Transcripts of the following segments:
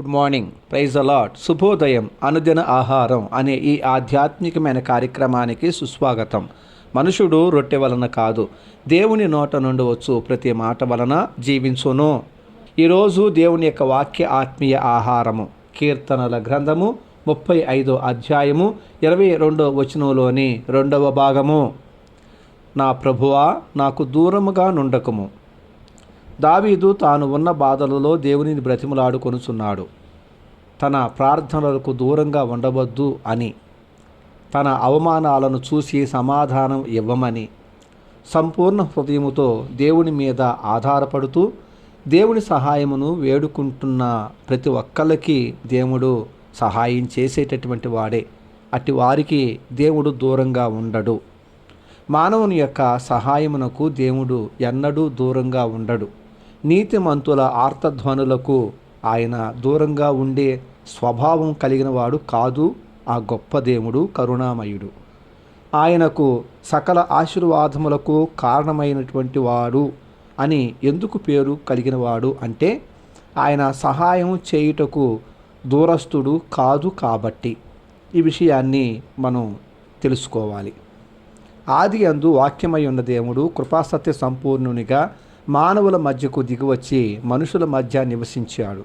Good morning praise allot శుభోదయం అనుదిన ఆహారం అనే ఈ ఆధ్యాత్మికమైన కార్యక్రమానికి సుస్వాగతం. మనుషుడు రొట్టె వలన కాదు. దేవుని నోట నుండి వచ్చు ప్రతి మాట వలన జీవించును. ఈరోజు దేవుని యొక్క వాక్య ఆత్మీయ ఆహారము కీర్తనల గ్రంథము ముప్పై ఐదో అధ్యాయము ఇరవై రెండో వచనంలోని రెండవ భాగము. నా ప్రభువా నాకు దూరముగా నుండకము. దావీదు తాను ఉన్న బాధలలో దేవునిని బ్రతిమలాడుకొనుచున్నాడు. తన ప్రార్థనలకు దూరంగా ఉండవద్దు అని తన అవమానాలను చూసి సమాధానం ఇవ్వమని సంపూర్ణ హృదయముతో దేవుని మీద ఆధారపడుతూ దేవుని సహాయమును వేడుకుంటున్న ప్రతి ఒక్కళ్ళకి దేవుడు సహాయం చేసేటటువంటి వాడే. అట్టి వారికి దేవుడు దూరంగా ఉండడు. మానవుని యొక్క సహాయమునకు దేవుడు ఎన్నడూ దూరంగా ఉండడు. నీతిమంతుల ఆర్తధ్వనులకు ఆయన దూరంగా ఉండే స్వభావం కలిగిన వాడు కాదు ఆ గొప్ప దేవుడు కరుణామయుడు. ఆయనకు సకల ఆశీర్వాదములకు కారణమైనటువంటి వాడు అని ఎందుకు పేరు కలిగిన వాడు అంటే ఆయన సహాయం చేయుటకు దూరస్తుడు కాదు కాబట్టి. ఈ విషయాన్ని మనం తెలుసుకోవాలి. ఆది అందు వాక్యమై ఉన్న దేవుడు కృపాసత్య సంపూర్ణునిగా మానవుల మధ్యకు దిగివచ్చి మనుషుల మధ్య నివసించాడు.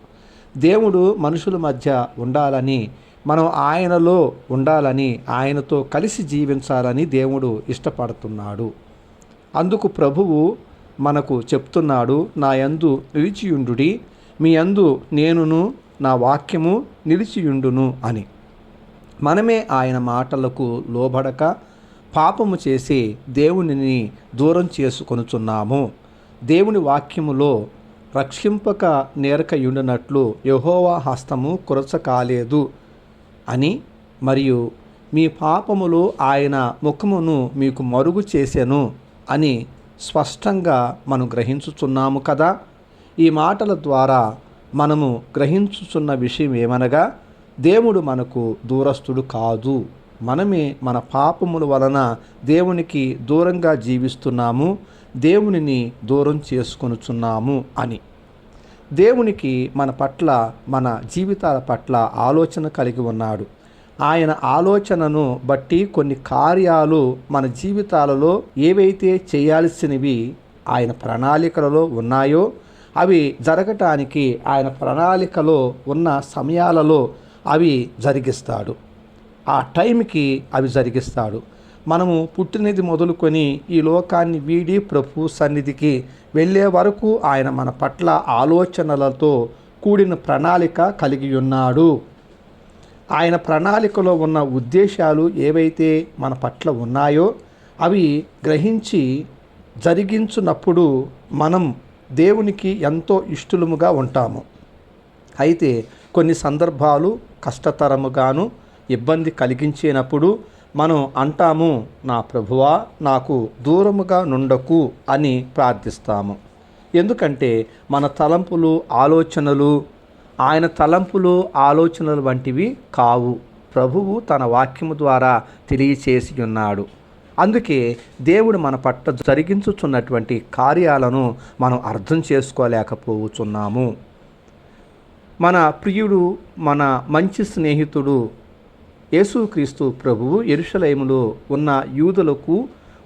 దేవుడు మనుషుల మధ్య ఉండాలని మనం ఆయనలో ఉండాలని ఆయనతో కలిసి జీవించాలని దేవుడు ఇష్టపడుతున్నాడు. అందుకు ప్రభువు మనకు చెప్తున్నాడు నా యందు నిలిచియుండుడి మీ యందు నేనును నా వాక్యము నిలిచియుండును అని. మనమే ఆయన మాటలకు లోబడక పాపము చేసి దేవునిని దూరం చేసుకొనుచున్నాము. దేవుని వాక్యములో రక్షింపక నేరకయుండినట్లు యహోవా హస్తము కురచ కాలేదు అని మరియు మీ పాపములు ఆయన ముఖమును మీకు మరుగు చేసెను అని స్పష్టంగా మనం గ్రహించుచున్నాము కదా. ఈ మాటల ద్వారా మనము గ్రహించుచున్న విషయం ఏమనగా దేవుడు మనకు దూరస్తుడు కాదు. మనమే మన పాపముల వలన దేవునికి దూరంగా జీవిస్తున్నాము. దేవునిని దూరం చేసుకొనుచున్నాము అని. దేవునికి మన పట్ల మన జీవితాల పట్ల ఆలోచన కలిగి ఉన్నాడు. ఆయన ఆలోచనను బట్టి కొన్ని కార్యాలు మన జీవితాలలో ఏవైతే చేయాల్సినవి ఆయన ప్రణాళికలలో ఉన్నాయో అవి జరగటానికి ఆయన ప్రణాళికలో ఉన్న సమయాలలో అవి జరిగిస్తాడు. ఆ టైంకి అవి జరిగిస్తాడు. మనము పుట్టినది మొదలుకొని ఈ లోకాన్ని వీడి ప్రభు సన్నిధికి వెళ్ళే వరకు ఆయన మన పట్ల ఆలోచనలతో కూడిన ప్రణాళిక కలిగి ఉన్నాడు. ఆయన ప్రణాళికలో ఉన్న ఉద్దేశాలు ఏవైతే మన పట్ల ఉన్నాయో అవి గ్రహించి జరిగించున్నప్పుడు మనం దేవునికి ఎంతో ఇష్టలుముగా ఉంటాము. అయితే కొన్ని సందర్భాలు కష్టతరముగాను ఇబ్బంది కలిగించినప్పుడు మనం అంటాము నా ప్రభువా నాకు దూరముగా నుండకు అని ప్రార్థిస్తాము. ఎందుకంటే మన తలంపులు ఆలోచనలు ఆయన తలంపులు ఆలోచనలు వంటివి కావు. ప్రభువు తన వాక్యము ద్వారా తెలియచేసి ఉన్నాడు అందుకే దేవుడు మన పట్ల జరిగించుచున్నటువంటి కార్యాలను మనం అర్థం చేసుకోలేకపోతున్నాము మన ప్రియుడు మన మంచి స్నేహితుడు యేసుక్రీస్తు ప్రభువు ఎరుషలైములో ఉన్న యూదులకు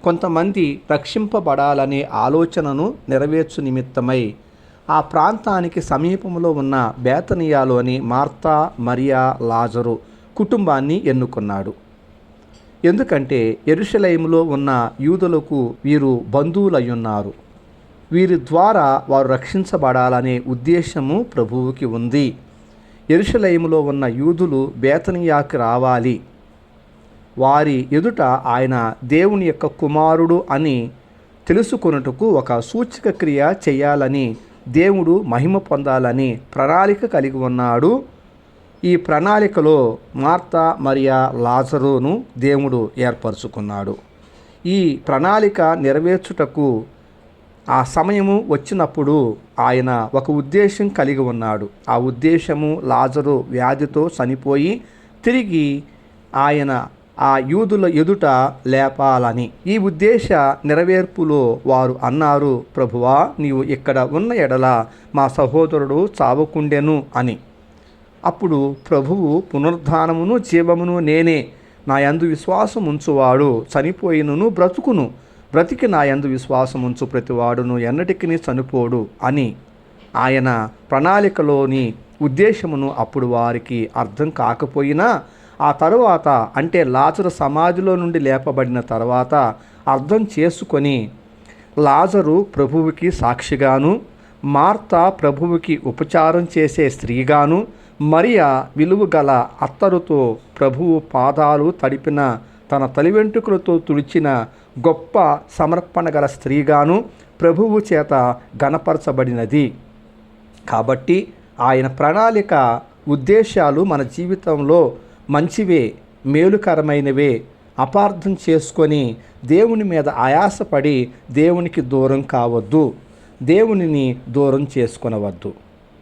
కొంతమంది రక్షింపబడాలనే ఆలోచనను నెరవేర్చు నిమిత్తమై ఆ ప్రాంతానికి సమీపంలో ఉన్న బేతనియాలోని మార్తా మరియా లాజరు కుటుంబాన్ని ఎన్నుకున్నాడు. ఎందుకంటే ఎరుషలైములో ఉన్న యూదులకు వీరు బంధువులయ్యున్నారు. వీరి ద్వారా వారు రక్షించబడాలనే ఉద్దేశము ప్రభువుకి ఉంది. ఎరుషలేములో ఉన్న యూదులు బేతనియాకి రావాలి. వారి ఎదుట ఆయన దేవుని యొక్క కుమారుడు అని తెలుసుకొనుటకు ఒక సూచక క్రియ చేయాలని దేవుడు మహిమ పొందాలని ప్రణాళిక కలిగి ఉన్నాడు. ఈ ప్రణాళికలో మార్తా మరియా లాజరును దేవుడు ఏర్పరచుకున్నాడు. ఈ ప్రణాళిక నెరవేర్చుటకు ఆ సమయము వచ్చినప్పుడు ఆయన ఒక ఉద్దేశం కలిగి ఉన్నాడు. ఆ ఉద్దేశము లాజరు వ్యాధితో చనిపోయి తిరిగి ఆయన ఆ యూదుల ఎదుట లేపాలని. ఈ ఉద్దేశ నెరవేర్పులో వారు అన్నారు ప్రభువా నీవు ఇక్కడ ఉన్న ఎడల మా సహోదరుడు చావకుండెను అని. అప్పుడు ప్రభువు పునరుద్ధానమును జీవమును నేనే నా యందు విశ్వాసం ఉంచువాడు చనిపోయినను బ్రతుకును. బ్రతికి నా యందు విశ్వాసం ఉంచు ప్రతివాడును ఎన్నటికి చనిపోడు అని ఆయన ప్రణాళికలోని ఉద్దేశమును అప్పుడు వారికి అర్థం కాకపోయినా ఆ తరువాత అంటే లాజరు సమాధిలో నుండి లేపబడిన తర్వాత అర్థం చేసుకొని లాజరు ప్రభువుకి సాక్షిగాను మార్త ప్రభువుకి ఉపచారం చేసే స్త్రీగాను మరియా విలువ గల అత్తరుతో ప్రభువు పాదాలు తడిపిన తన తలి వెంట్రుకలతో తుడిచిన గొప్ప సమర్పణ గల స్త్రీగాను ప్రభువు చేత గణపరచబడినది కాబట్టి ఆయన ప్రణాళిక ఉద్దేశాలు మన జీవితంలో మంచివే మేలుకరమైనవే. అపార్థం చేసుకొని దేవుని మీద ఆయాసపడి దేవునికి దూరం కావద్దు. దేవునిని దూరం చేసుకొనవద్దు.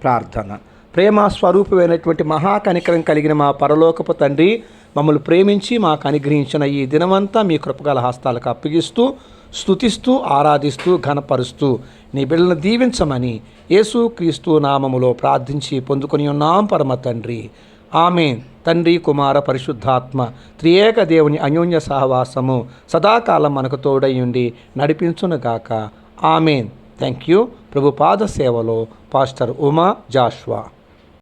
ప్రార్థన. ప్రేమ స్వరూపమైనటువంటి మహాకనికరం కలిగిన మా పరలోకపు తండ్రి మమ్మల్ని ప్రేమించి మాకు అనుగ్రహించిన ఈ దినమంతా మీ కృపగల హస్తాలకు అప్పగిస్తూ స్తుతిస్తూ ఆరాధిస్తూ ఘనపరుస్తూ నీ బిడ్డలను దీవించమని యేసు క్రీస్తు నామములో ప్రార్థించి పొందుకొని ఉన్నాం పరమ తండ్రి. ఆమెన్. తండ్రి కుమార పరిశుద్ధాత్మ త్రియేక దేవుని అన్యోన్య సహవాసము సదాకాలం మనకు తోడయ్యుండి నడిపించునుగాక ఆమెన్. థ్యాంక్ యూ ప్రభు పాద సేవలో పాస్టర్ ఉమా జాష్వా.